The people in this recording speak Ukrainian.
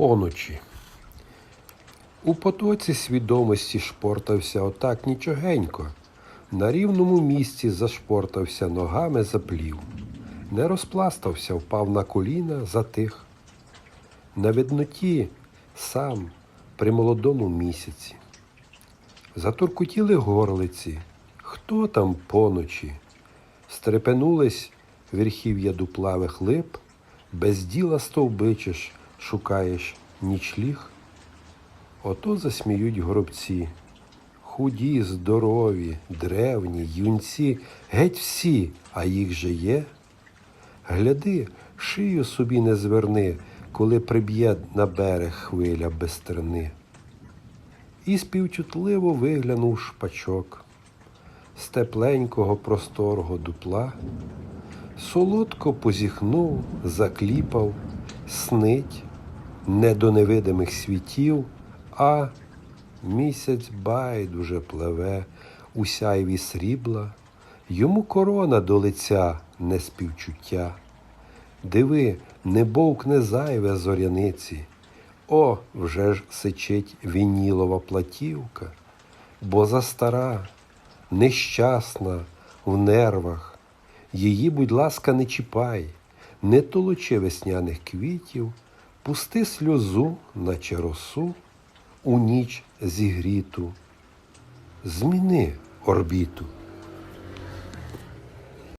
Поночі. У потоці свідомості шпортався отак нічогенько. На рівному місці зашпортався, ногами заплів. Не розпластався, впав на коліна, затих. На видноті сам при молодому місяці. Затуркутіли горлиці. Хто там поночі? Стрепенулись верхів'я дуплавих лип, без діла стовбичиш, шукаєш нічліг. Ото засміють горобці. Худі, здорові, древні, юнці, геть всі, а їх же є. Гляди, шию собі не зверни, коли приб'є на берег хвиля без терни. І співчутливо виглянув шпачок з тепленького просторого дупла, солодко позіхнув, закліпав, снить не до невидимих світів, а місяць байдуже пливе у сяйві срібла, йому корона до лиця не співчуття. Диви, не бовкне зайве зоряниці. О, вже ж сичить вінілова платівка, бо застара, нещасна в нервах. Її, будь ласка, не чіпай, не толочи весняних квітів, пусти сльозу, наче росу, у ніч зігріту. Зміни орбіту.